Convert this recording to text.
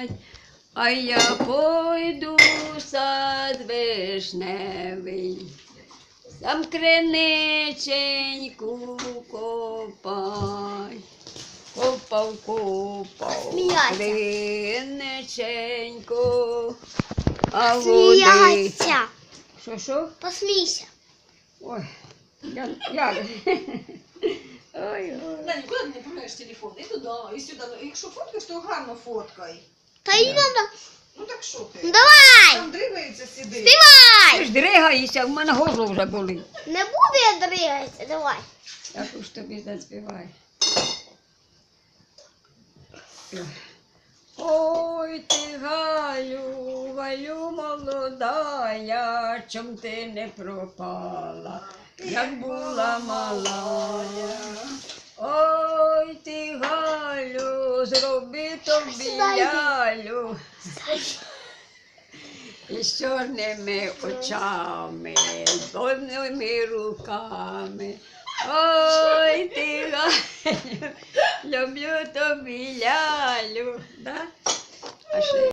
співать, а я пойду в сад вишневий. Сам криниченьку копай. Копав, копав, криниченьку, а води. Сміяться. Що, що? Посмійся. Ой, я, я. Ой, ой. Нікуди не промиєш телефон, і туди, і сюди. Якщо фоткаєш, то гарно фоткай. Та й надо. Ну так що Ну ти? давай! Там дригається сиди. Ти ж дригаєшся, в мене горло вже болить. Не буду я дригатися, давай. Я ж тобі заспіваю. Ой, ти Галю, Галю молодая, чом ти не пропала, як була малая. Ой, ти Галю, зроби тобі лялю. З чорними очами, з одними руками. Ой, ти Галю, люблю тобі лялю. Да? А ще